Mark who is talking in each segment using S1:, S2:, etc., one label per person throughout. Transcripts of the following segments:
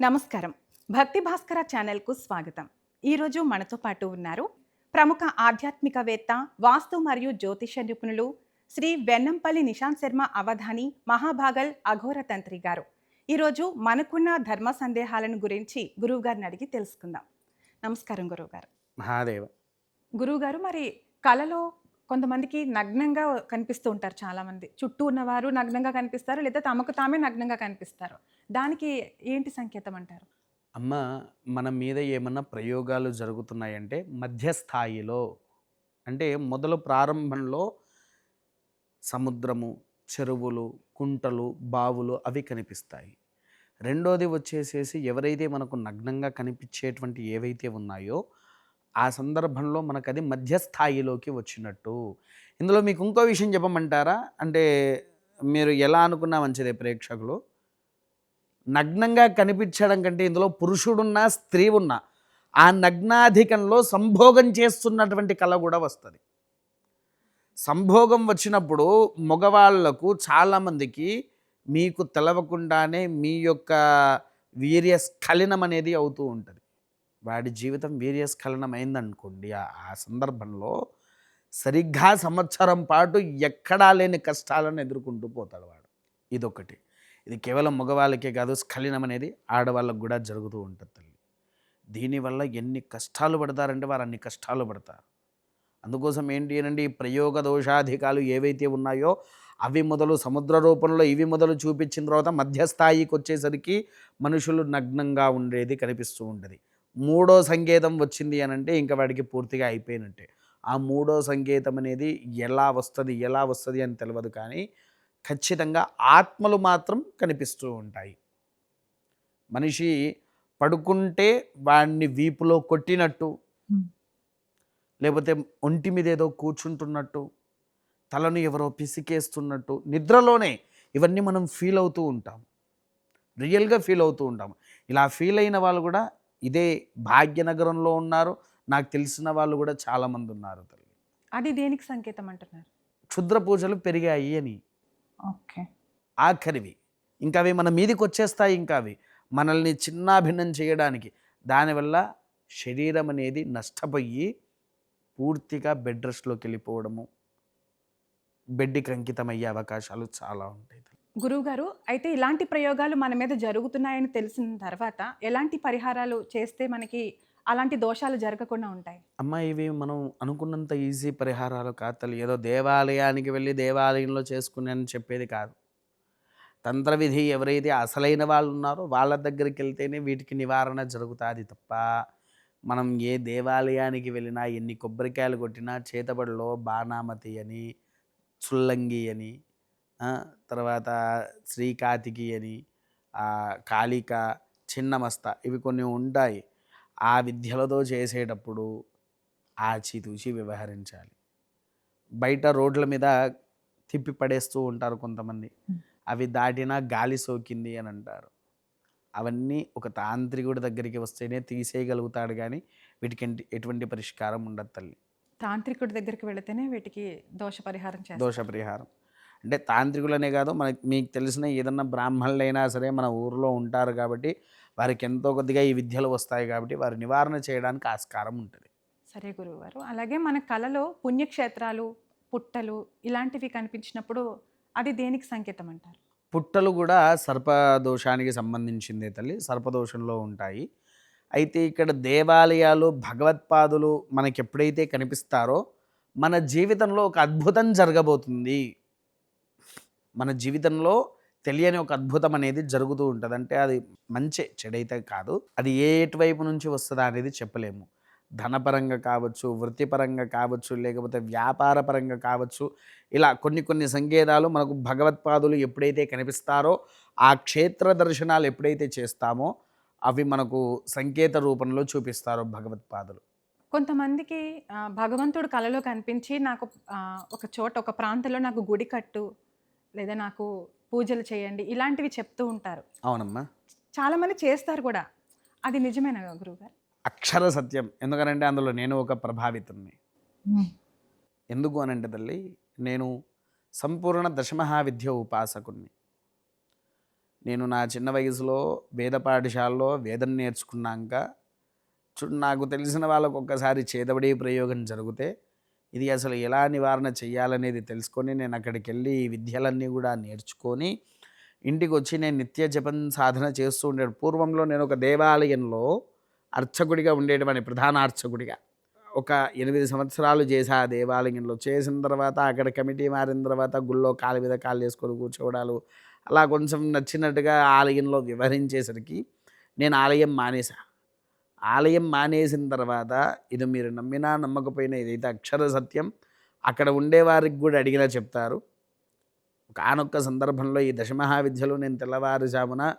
S1: నమస్కారం. భక్తి భాస్కర ఛానల్కు స్వాగతం. ఈరోజు మనతో పాటు ఉన్నారు ప్రముఖ ఆధ్యాత్మికవేత్త వాస్తు మరియు జ్యోతిష నిపుణులు శ్రీ వెన్నంపల్లి నిశాంత్ శర్మ అవధాని మహాభాగల్ అఘోర తంత్రి గారు. ఈరోజు మనకున్న ధర్మ సందేహాలను గురించి గురువుగారిని అడిగి తెలుసుకుందాం. నమస్కారం గురువుగారు.
S2: మహాదేవ.
S1: గురువుగారు మరి కళలో కొంతమందికి నగ్నంగా కనిపిస్తూ ఉంటారు చాలామంది. చుట్టూ ఉన్నవారు నగ్నంగా కనిపిస్తారు లేదా తమకు తామే నగ్నంగా కనిపిస్తారు. దానికి ఏంటి సంకేతం అంటారు?
S2: అమ్మ మన మీద ఏమన్నా ప్రయోగాలు జరుగుతున్నాయంటే మధ్యస్థాయిలో అంటే మొదలు ప్రారంభంలో సముద్రము చెరువులు కుంటలు బావులు అవి కనిపిస్తాయి. రెండోది వచ్చేసేసి ఎవరైతే మనకు నగ్నంగా కనిపించేటువంటి ఏవైతే ఉన్నాయో ఆ సందర్భంలో మనకు అది మధ్యస్థాయిలోకి వచ్చినట్టు. ఇందులో మీకు ఇంకో విషయం చెప్పమంటారా? అంటే మీరు ఎలా అనుకున్నా మంచిదే ప్రేక్షకులు. నగ్నంగా కనిపించడం కంటే ఇందులో పురుషుడున్నా స్త్రీ ఉన్నా ఆ నగ్నాధికంలో సంభోగం చేస్తున్నటువంటి కళ కూడా వస్తుంది. సంభోగం వచ్చినప్పుడు మగవాళ్ళకు చాలామందికి మీకు తెలవకుండానే మీ యొక్క వీర్యస్ఖలనం అనేది అవుతూ ఉంటుంది. వాడి జీవితం వీర్యస్ఖలనం అయిందనుకోండి ఆ ఆ సందర్భంలో సరిగ్గా సంవత్సరం పాటు ఎక్కడా లేని కష్టాలను ఎదుర్కొంటూ పోతాడు వాడు. ఇదొకటి. ఇది కేవలం మగవాళ్ళకే కాదు స్ఖలినం అనేది ఆడవాళ్ళకు కూడా జరుగుతూ ఉంటుంది తల్లి. దీనివల్ల ఎన్ని కష్టాలు పడతారంటే వారు అన్ని కష్టాలు పడతారు. అందుకోసం ఏంటి అనండి ప్రయోగ దోషాధికాలు ఏవైతే ఉన్నాయో అవి మొదలు సముద్ర రూపంలో ఇవి మొదలు చూపించిన తర్వాత మధ్యస్థాయికి వచ్చేసరికి మనుషులు నగ్నంగా ఉండేది కనిపిస్తూ ఉంటుంది మూడో సంకేతం వచ్చింది అని అంటే ఇంకా వాడికి పూర్తిగా అయిపోయినట్టే. ఆ మూడో సంకేతం అనేది ఎలా వస్తుంది ఎలా వస్తుంది అని తెలియదు కానీ ఖచ్చితంగా ఆత్మలు మాత్రం కనిపిస్తూ ఉంటాయి. మనిషి పడుకుంటే వాడిని వీపులో కొట్టినట్టు. లేకపోతే ఒంటి మీద ఏదో కూర్చుంటున్నట్టు తలను ఎవరో పిసికేస్తున్నట్టు నిద్రలోనే ఇవన్నీ మనం ఫీల్ అవుతూ ఉంటాం. రియల్గా ఫీల్ అవుతూ ఉంటాం. ఇలా ఫీల్ అయిన వాళ్ళు కూడా ఇదే భాగ్యనగరంలో ఉన్నారు. నాకు తెలిసిన వాళ్ళు కూడా చాలామంది ఉన్నారు. తల్లి
S1: అది దేనికి సంకేతం అంటున్నారు?
S2: క్షుద్ర పూజలు పెరిగాయి అని. ఆఖరివి. ఇంకా అవి మన మీదికి వచ్చేస్తాయి ఇంకా అవి మనల్ని చిన్నాభిన్నం చేయడానికి. దానివల్ల శరీరం అనేది నష్టపోయి పూర్తిగా బెడ్ రెస్ట్లోకి వెళ్ళిపోవడము బెడ్కి అంకితం అయ్యే అవకాశాలు చాలా ఉంటాయి.
S1: గురువుగారు అయితే ఇలాంటి ప్రయోగాలు మన మీద జరుగుతున్నాయని తెలిసిన తర్వాత ఎలాంటి పరిహారాలు చేస్తే మనకి అలాంటి దోషాలు జరగకుండా ఉంటాయి.
S2: అమ్మ ఇవి మనం అనుకున్నంత ఈజీ పరిహారాలు కాదు తల్లి. ఏదో దేవాలయానికి వెళ్ళి దేవాలయంలో చేసుకునే అని చెప్పేది కాదు. తంత్రవిధి ఎవరైతే అసలైన వాళ్ళు ఉన్నారో వాళ్ళ దగ్గరికి వెళ్తేనే వీటికి నివారణ జరుగుతుంది తప్ప మనం ఏ దేవాలయానికి వెళ్ళినా ఎన్ని కొబ్బరికాయలు కొట్టినా చేతబడిలో బాణామతి అని చుల్లంగి అని తర్వాత శ్రీకాతికి అని కాళిక చిన్నమస్త ఇవి కొన్ని ఉంటాయి. ఆ విద్యలతో చేసేటప్పుడు ఆచితూచి వ్యవహరించాలి. బయట రోడ్ల మీద తిప్పి పడేస్తూ ఉంటారు కొంతమంది. అవి దాటినా గాలి సోకింది అని అంటారు. అవన్నీ ఒక తాంత్రికుడి దగ్గరికి వస్తేనే తీసేయగలుగుతాడు కానీ వీటికి ఎంటి- ఎటువంటి పరిష్కారం ఉండదు తల్లి.
S1: తాంత్రికుడి దగ్గరికి వెళితేనే వీటికి దోష పరిహారం చేస్తారు.
S2: దోష పరిహారం అంటే తాంత్రికులనే కాదు మనకి మీకు తెలిసిన ఏదన్నా బ్రాహ్మణులైనా సరే మన ఊరిలో ఉంటారు కాబట్టి వారికి ఎంతో కొద్దిగా ఈ విద్యలు వస్తాయి కాబట్టి వారి నివారణ చేయడానికి ఆస్కారం ఉంటుంది.
S1: సరే గురువుగారు. అలాగే మన కళలో పుణ్యక్షేత్రాలు పుట్టలు ఇలాంటివి కనిపించినప్పుడు అది దేనికి సంకేతం అంటారు?
S2: పుట్టలు కూడా సర్పదోషానికి సంబంధించిందే తల్లి సర్పదోషంలో ఉంటాయి. అయితే ఇక్కడ దేవాలయాలు భగవత్పాదులు మనకి ఎప్పుడైతే కనిపిస్తారో మన జీవితంలో ఒక అద్భుతం జరగబోతుంది. మన జీవితంలో తెలియని ఒక అద్భుతం అనేది జరుగుతూ ఉంటుంది. అంటే అది మంచి చెడైతే కాదు. అది ఏ ఎటువైపు నుంచి వస్తుందా అనేది చెప్పలేము. ధనపరంగా కావచ్చు వృత్తిపరంగా కావచ్చు లేకపోతే వ్యాపార పరంగా కావచ్చు. ఇలా కొన్ని కొన్ని సంకేతాలు మనకు భగవత్పాదులు ఎప్పుడైతే కనిపిస్తారో ఆ క్షేత్ర దర్శనాలు ఎప్పుడైతే చేస్తామో అవి మనకు సంకేత రూపంలో చూపిస్తారు భగవత్పాదులు.
S1: కొంతమందికి భగవంతుడు కలలో కనిపించి నాకు ఒక చోట ఒక ప్రాంతంలో నాకు గుడి కట్టు లేదా నాకు పూజలు చేయండి ఇలాంటివి చెప్తూ ఉంటారు.
S2: అవునమ్మా.
S1: చాలామంది చేస్తారు కూడా. అది నిజమేనా గురువుగారు?
S2: అక్షర సత్యం. ఎందుకనంటే అందులో నేను ఒక ప్రభావితుణ్ణి. ఎందుకు అనంటే తల్లి నేను సంపూర్ణ దశమహావిద్య ఉపాసకుణ్ణి. నేను నా చిన్న వయసులో వేద పాఠశాలలో వేదం నేర్చుకున్నాక నాకు తెలిసిన వాళ్ళకు ఒక్కసారి చేదబడి ప్రయోగం జరిగితే ఇది అసలు ఎలా నివారణ చేయాలనేది తెలుసుకొని నేను అక్కడికి వెళ్ళి విద్యలన్నీ కూడా నేర్చుకొని ఇంటికి వచ్చి నేను నిత్య జపం సాధన చేస్తూ ఉండేది పూర్వంలో నేను ఒక దేవాలయంలో అర్చకుడిగా ఉండేటువంటి ప్రధాన అర్చకుడిగా. ఒక ఎనిమిది సంవత్సరాలు చేశా ఆ దేవాలయంలో. చేసిన తర్వాత అక్కడ కమిటీ మారిన తర్వాత గుళ్ళో కాలు మీద కాలు వేసుకొని కూర్చోవడాలు అలా కొంచెం నచ్చినట్టుగా ఆలయంలో వివరించేసరికి నేను ఆలయం మానేసా ఆలయం మానేసిన తర్వాత ఇది మీరు నమ్మినా నమ్మకపోయినా ఇదైతే అక్షర సత్యం అక్కడ ఉండేవారికి కూడా అడిగినా చెప్తారు. కానొక్క సందర్భంలో ఈ దశమహావిద్యలో నేను తెల్లవారుజామున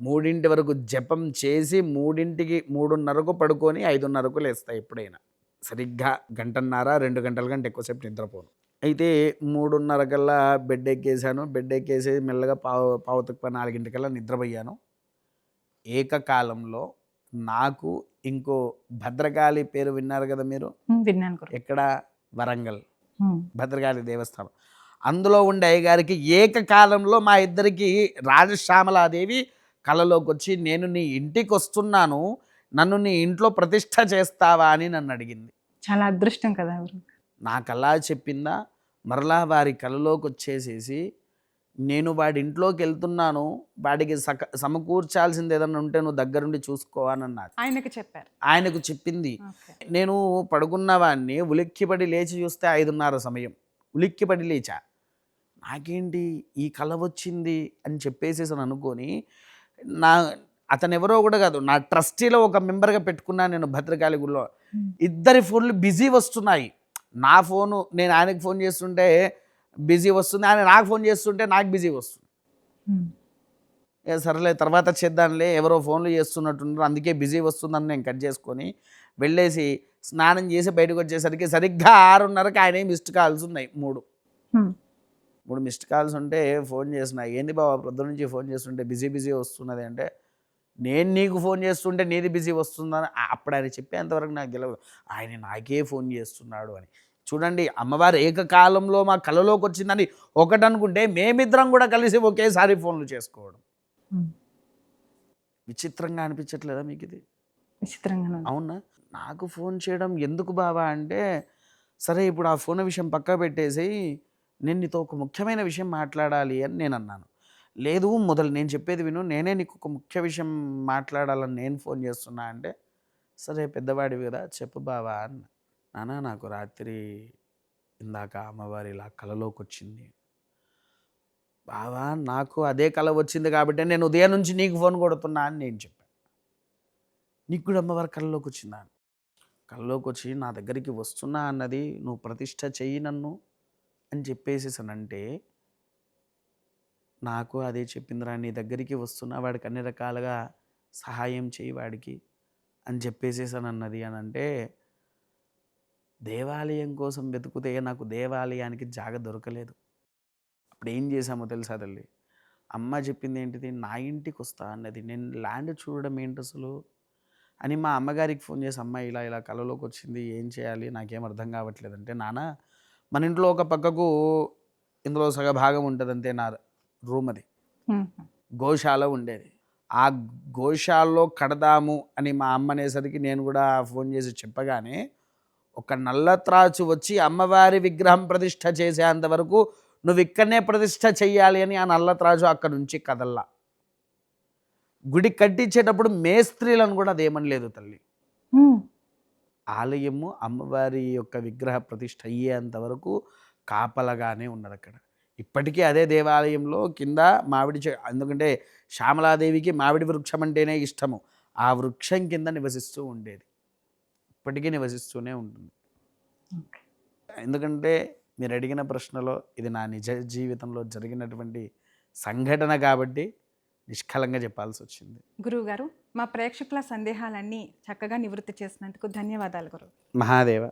S2: మూడింటి వరకు జపం చేసి మూడింటికి మూడున్నరకు పడుకొని ఐదున్నరకు లేస్తా ఎప్పుడైనా. సరిగ్గా గంటన్నర రెండు గంటల కంటే ఎక్కువసేపు నిద్రపోను. అయితే మూడున్నర కల్లా బెడ్ ఎక్కేసాను బెడ్ ఎక్కేసి మెల్లగా పావు పావు తక్కువ నాలుగింటికల్లా నిద్రపోయాను. ఏకకాలంలో నాకు ఇంకో భద్రకాళి పేరు విన్నారు కదా మీరు?
S1: విన్నాను
S2: ఎక్కడ? వరంగల్. భద్రకాళి దేవస్థానం. అందులో ఉండే అయ్యగారికి ఏకకాలంలో మా ఇద్దరికి రాజశ్యామలాదేవి కళలోకి వచ్చి నేను నీ ఇంటికి వస్తున్నాను నన్ను నీ ఇంట్లో ప్రతిష్ట చేస్తావా? అని నన్ను అడిగింది.
S1: చాలా అదృష్టం కదా
S2: నాకు అలా చెప్పిందా? మరలా వారి కళలోకి వచ్చేసేసి నేను వాడి ఇంట్లోకి వెళ్తున్నాను వాడికి సక సమకూర్చాల్సింది ఏదన్నా ఉంటే నువ్వు దగ్గరుండి చూసుకోవాలన్నది
S1: ఆయనకి చెప్పారు.
S2: ఆయనకు చెప్పింది. నేను పడుకున్న వాడిని ఉలిక్కిపడి లేచి చూస్తే ఐదున్నర సమయం. ఉలిక్కిపడి లేచా. నాకేంటి ఈ కళ వచ్చింది అని చెప్పేసేసి అని అనుకొని నా అతను ఎవరో కూడా కాదు నా ట్రస్టీలో ఒక మెంబర్గా పెట్టుకున్నా నేను భద్రకాళి
S1: Hmm.
S2: ఇద్దరి ఫోన్లు బిజీ వస్తున్నాయి. నా ఫోను నేను ఆయనకు ఫోన్ చేస్తుంటే బిజీ వస్తుంది. ఆయన నాకు ఫోన్ చేస్తుంటే నాకు బిజీ వస్తుంది. సరేలే తర్వాత చేద్దాంలే ఎవరో ఫోన్లు చేస్తున్నట్టున్నారు. అందుకే బిజీ వస్తుందని నేను కట్ చేసుకొని వెళ్ళేసి స్నానం చేసి బయటకు వచ్చేసరికి సరిగ్గా ఆరున్నరకి ఆయన మిస్డ్ కాల్స్ ఉన్నాయి మూడు. మూడు మిస్డ్ కాల్స్ ఉంటే ఫోన్ చేసిన. ఏంది బాబా ప్రొద్దు నుంచి ఫోన్ చేస్తుంటే బిజీ బిజీ వస్తున్నది అంటే నేను నీకు ఫోన్ చేస్తుంటే నీది బిజీ వస్తుందని అప్పుడు ఆయన చెప్పేంతవరకు నాకు తెలియదు ఆయన నాకే ఫోన్ చేస్తున్నాడు అని. చూడండి అమ్మవారు ఏకకాలంలో మా కళలోకి వచ్చిందని ఒకటి అనుకుంటే మేమిద్దరం కూడా కలిసి ఒకేసారి ఫోన్లు చేసుకోవడం. విచిత్రంగా అనిపించట్లేదా మీకు ఇది
S1: విచిత్రంగా.
S2: అవునా నాకు ఫోన్ చేయడం ఎందుకు బావా అంటే సరే ఇప్పుడు ఆ ఫోన్ విషయం పక్క పెట్టేసి నేను నీతో ఒక ముఖ్యమైన విషయం మాట్లాడాలి అని నేను అన్నాను లేదు మొదలు నేను చెప్పేది విను నేనే నీకు ఒక ముఖ్య విషయం మాట్లాడాలని నేను ఫోన్ చేస్తున్నా అంటే సరే పెద్దవాడివి కదా చెప్పు బావా అన్న నాన్న నాకు రాత్రి ఇందాక అమ్మవారి ఇలా కలలోకి వచ్చింది బావా నాకు అదే కళ వచ్చింది కాబట్టి నేను ఉదయం నుంచి నీకు ఫోన్ కొడుతున్నా అని నేను చెప్పాను నీకు కూడా అమ్మవారి కళ్ళలోకి వచ్చిందా కళ్ళలోకి వచ్చి నా దగ్గరికి వస్తున్నా అన్నది నువ్వు ప్రతిష్ట చెయ్యి నన్ను అని చెప్పేసేసానంటే నాకు అదే చెప్పిందిరా నీ దగ్గరికి వస్తున్నా వాడికి అన్ని రకాలుగా సహాయం చేయి వాడికి అని చెప్పేసేసానన్నది అని అంటే దేవాలయం కోసం వెతుకుతే నాకు దేవాలయానికి జాగ దొరకలేదు. అప్పుడు ఏం చేశామో తెలుసా తల్లి? అమ్మ చెప్పింది ఏంటిది? నా ఇంటికి వస్తా అన్నది. నేను ల్యాండ్ చూడడం ఏంటి అసలు? అని మా అమ్మగారికి ఫోన్ చేసి అమ్మ ఇలా ఇలా కళలోకి వచ్చింది ఏం చేయాలి? నాకేం అర్థం కావట్లేదు. అంటే నాన్న మన ఇంట్లో ఒక పక్కకు ఇందులో సగ భాగం ఉంటుంది అంతే నా రూమ్ అది. గోశాల ఉండేది. ఆ గోశాలలో కడదాము అని మా అమ్మ అనేసరికి నేను కూడా ఫోన్ చేసి చెప్పగానే ఒక నల్ల త్రాచు వచ్చి అమ్మవారి విగ్రహం ప్రతిష్ట చేసేంత వరకు నువ్వు ఇక్కడనే ప్రతిష్ట చెయ్యాలి అని ఆ నల్ల త్రాచు అక్కడ నుంచి కదల్లా. గుడి కట్టించేటప్పుడు మేస్త్రీలను కూడా అదేమనలేదు తల్లి. ఆలయము అమ్మవారి యొక్క విగ్రహ ప్రతిష్ఠ అయ్యేంత వరకు కాపలగానే ఉన్నది అక్కడ. ఇప్పటికీ అదే దేవాలయంలో కింద మామిడి ఎందుకంటే శ్యామలాదేవికి మామిడి వృక్షం అంటేనే ఇష్టము. ఆ వృక్షం కింద నివసిస్తూ ఉండేది. ఇప్పటికీ నివసిస్తూనే ఉంటుంది. ఎందుకంటే మీరు అడిగిన ప్రశ్నలో ఇది నా నిజ జీవితంలో జరిగినటువంటి సంఘటన కాబట్టి నిష్కలంగా చెప్పాల్సి వచ్చింది.
S1: గురువు గారు మా ప్రేక్షకుల సందేహాలన్నీ చక్కగా నివృత్తి చేసినందుకు ధన్యవాదాలు గురువు.
S2: మహాదేవ.